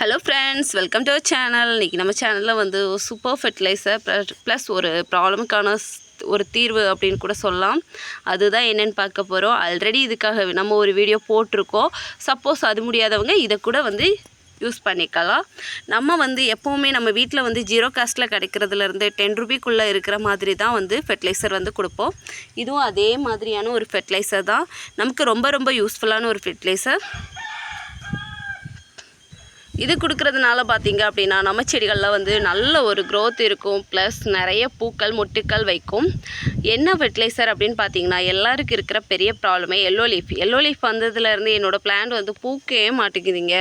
Hello friends welcome to our channel இன்றைக்கி நம்ம சேனலில் வந்து சூப்பர் ஃபெர்டிலைசர் ப்ளஸ் ஒரு ப்ராப்ளமுக்கான ஒரு தீர்வு அப்படின்னு கூட சொல்லலாம். அதுதான் என்னென்னு பார்க்க போகிறோம் ஆல்ரெடி இதுக்காக நம்ம ஒரு வீடியோ போட்டிருக்கோம். சப்போஸ் அது முடியாதவங்க இதை கூட வந்து யூஸ் பண்ணிக்கலாம். நம்ம வந்து எப்போவுமே நம்ம வீட்டில் வந்து ஜீரோ காஸ்ட்டில் கிடைக்கிறதுலேருந்து டென் ருபிக்குள்ளே இருக்கிற மாதிரி தான் வந்து ஃபெர்டிலைசர் வந்து கொடுப்போம். இதுவும் அதே மாதிரியான ஒரு ஃபெர்டிலைசர் தான். நமக்கு ரொம்ப ரொம்ப யூஸ்ஃபுல்லான ஒரு ஃபெர்டிலைசர் இது கொடுக்கறதுனால பார்த்தீங்க அப்படின்னா நம்ம செடிகளில் வந்து நல்ல ஒரு க்ரோத் இருக்கும். ப்ளஸ் நிறைய பூக்கள் மொட்டுக்கள் வைக்கும். என்ன ஃபெர்டிலைசர் அப்படின்னு பார்த்தீங்கன்னா எல்லாருக்கும் இருக்கிற பெரிய ப்ராப்ளமே எல்லோ லீஃப் எல்லோ லீஃப் வந்ததுலேருந்து என்னோடய பிளான்ட் வந்து பூக்கவே மாட்டேங்குதுங்க.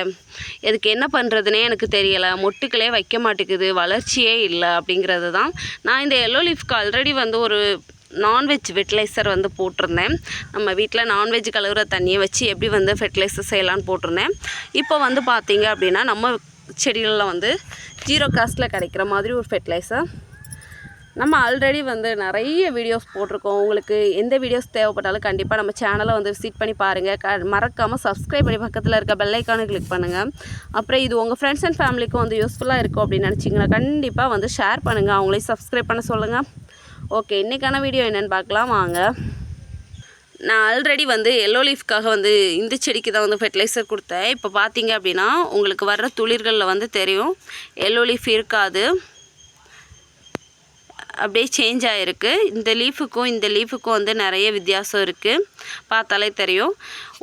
இதுக்கு என்ன பண்ணுறதுனே எனக்கு தெரியலை. மொட்டுக்களே வைக்க மாட்டேங்குது. வளர்ச்சியே இல்லை அப்படிங்கிறது தான் நான் இந்த எல்லோ லீஃப்க்கு ஆல்ரெடி வந்து ஒரு நான்வெஜ் ஃபெர்டிலைசர் வந்து போட்டிருந்தேன். நம்ம வீட்டில் நான்வெஜ் கழுவுற தண்ணியை வச்சு எப்படி வந்து ஃபெர்டிலைசர் செய்யலான்னு போட்டிருந்தேன். இப்போ வந்து பார்த்தீங்க அப்படின்னா நம்ம செடிகளில் வந்து ஜீரோ காஸ்ட்டில் கிடைக்கிற மாதிரி ஒரு ஃபெர்டிலைசர் நம்ம ஆல்ரெடி வந்து நிறைய வீடியோஸ் போட்டிருக்கோம். உங்களுக்கு எந்த வீடியோஸ் தேவைப்பட்டாலும் கண்டிப்பாக நம்ம சேனலை வந்து விசிட் பண்ணி பாருங்கள் க மறக்காமல் சப்ஸ்கிரைப் பண்ணி பக்கத்தில் இருக்க பெல்லைக்கானு கிளிக் பண்ணுங்கள் அப்புறம் இது உங்கள் ஃப்ரெண்ட்ஸ் அண்ட் ஃபேமிலிக்கும் வந்து யூஸ்ஃபுல்லாக இருக்கும் அப்படின்னு நினச்சிங்கன்னா கண்டிப்பாக வந்து ஷேர் பண்ணுங்கள் அவங்களையும் சப்ஸ்கிரைப் பண்ண சொல்லுங்கள் ஓகே இன்றைக்கான வீடியோ என்னென்னு பார்க்கலாம் வாங்க. நான் ஆல்ரெடி வந்து எல்லோ லீஃப்காக வந்து இந்த செடிக்கு தான் வந்து ஃபெர்டிலைசர் கொடுத்தேன். இப்போ பார்த்தீங்க அப்படின்னா உங்களுக்கு வர்ற துளிர்களில் வந்து தெரியும் எல்லோ லீஃப் இருக்காது. அப்படியே சேஞ்ச் ஆகிருக்கு இந்த லீஃபுக்கும் இந்த லீஃபுக்கும் வந்து நிறைய வித்தியாசம் இருக்குது பார்த்தாலே தெரியும்.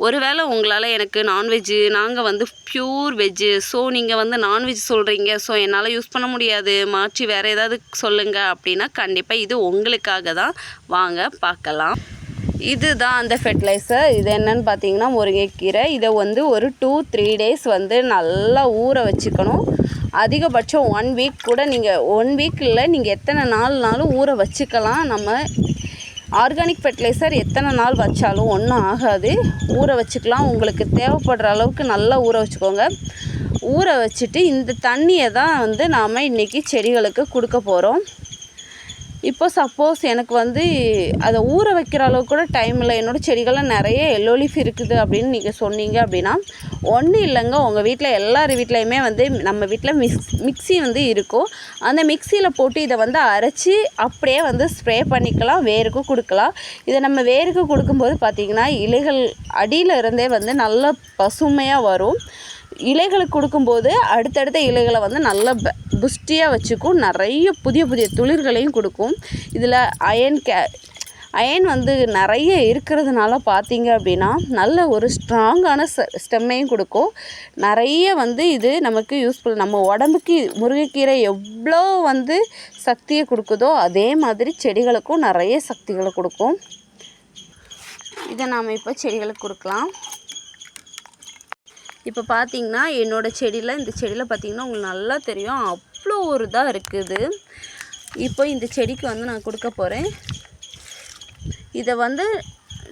ஒருவேளை உங்களால் எனக்கு நான்வெஜ்ஜு நாங்கள் வந்து ப்யூர் வெஜ்ஜு ஸோ நீங்கள் வந்து நான்வெஜ் சொல்கிறீங்க ஸோ என்னால் யூஸ் பண்ண முடியாது. மாற்றி வேறு ஏதாவது சொல்லுங்கள் அப்படின்னா கண்டிப்பாக இது உங்களுக்காக தான். வாங்க பார்க்கலாம். இதுதான் அந்த ஃபெர்டிலைசர் இது என்னன்னு பார்த்தீங்கன்னா முருங்கைக்கீரை. இதை வந்து ஒரு டூ த்ரீ டேஸ் வந்து நல்லா ஊற வச்சுக்கணும். அதிகபட்சம் ஒன் வீக் கூட நீங்கள் ஒன் வீக் இல்லை நீங்கள் எத்தனை நாள்னாலும் ஊற வச்சுக்கலாம். நம்ம ஆர்கானிக் ஃபெர்டிலைசர் எத்தனை நாள் வச்சாலும் ஒன்றும் ஆகாது. ஊற வச்சுக்கலாம். உங்களுக்கு தேவைப்படுற அளவுக்கு நல்லா ஊற வச்சுக்கோங்க. ஊற வச்சுட்டு இந்த தண்ணியை தான் வந்து நாம் இன்றைக்கி செடிகளுக்கு கொடுக்க போகிறோம் இப்போ சப்போஸ் எனக்கு வந்து அதை ஊற வைக்கிற அளவுக்கு கூட டைம் இல்லை. என்னோடய செடிகள்லாம் நிறைய எல்லோலிஃப் இருக்குது அப்படின்னு நீங்கள் சொன்னீங்க அப்படின்னா ஒன்றும் இல்லைங்க. உங்கள் வீட்டில் எல்லார் வீட்லேயுமே வந்து நம்ம வீட்டில் மிக்ஸ் மிக்சி வந்து இருக்கும். அந்த மிக்சியில் போட்டு இதை வந்து அரைச்சி அப்படியே வந்து ஸ்ப்ரே பண்ணிக்கலாம். வேருக்கும் கொடுக்கலாம். இதை நம்ம வேருக்கு கொடுக்கும்போது பார்த்திங்கன்னா இலைகள் அடியில் இருந்தே வந்து நல்ல பசுமையாக வரும். இலைகளுக்கு கொடுக்கும்போது அடுத்தடுத்த இலைகளை வந்து நல்ல புஷ்டியாக வச்சுக்கும். நிறைய புதிய புதிய துளிர்களையும் கொடுக்கும். இதில் அயன் கே அயன் வந்து நிறைய இருக்கிறதுனால பார்த்தீங்க அப்படின்னா நல்ல ஒரு ஸ்ட்ராங்கான ஸ்டெம்மையும் கொடுக்கும். நிறைய வந்து இது நமக்கு யூஸ்ஃபுல் நம்ம உடம்புக்கு முருங்கைக்கீரை எவ்வளோ வந்து சக்தியை கொடுக்குதோ அதே மாதிரி செடிகளுக்கும் நிறைய சக்திகளை கொடுக்கும். இதை நாம் இப்போ செடிகளுக்கு கொடுக்கலாம். இப்போ பார்த்தீங்கன்னா என்னோடய செடியில் இந்த செடியில் பார்த்திங்கன்னா உங்களுக்கு நல்லா தெரியும். அவ்வளோ ஒரு இதாக இருக்குது. இப்போ இந்த செடிக்கு வந்து நான் கொடுக்க போகிறேன் இதை வந்து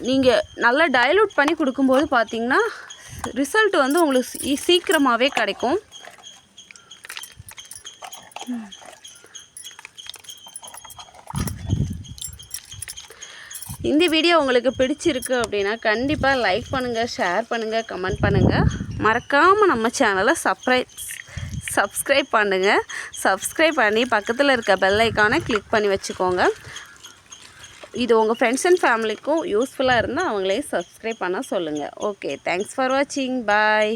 நீங்கள் நல்லா டைலூட் பண்ணி கொடுக்கும்போது பார்த்தீங்கன்னா ரிசல்ட் வந்து உங்களுக்கு சீக்கிரமாகவே கிடைக்கும். இந்த வீடியோ உங்களுக்கு பிடிச்சிருக்கு அப்படின்னா கண்டிப்பாக லைக் பண்ணுங்கள் ஷேர் பண்ணுங்கள் கமெண்ட் பண்ணுங்கள் மறக்காமல் நம்ம சேனலை சப்ரைப் சப்ஸ்கிரைப் பண்ணுங்கள் சப்ஸ்கிரைப் பண்ணி பக்கத்தில் இருக்க பெல் ஐக்கானை கிளிக் பண்ணி வச்சுக்கோங்க. இது உங்கள் ஃப்ரெண்ட்ஸ் அண்ட் ஃபேமிலிக்கும் யூஸ்ஃபுல்லாக இருந்தால் அவங்களே சப்ஸ்கிரைப் பண்ண சொல்லுங்கள் ஓகே தேங்க்ஸ் ஃபார் வாட்சிங் பாய்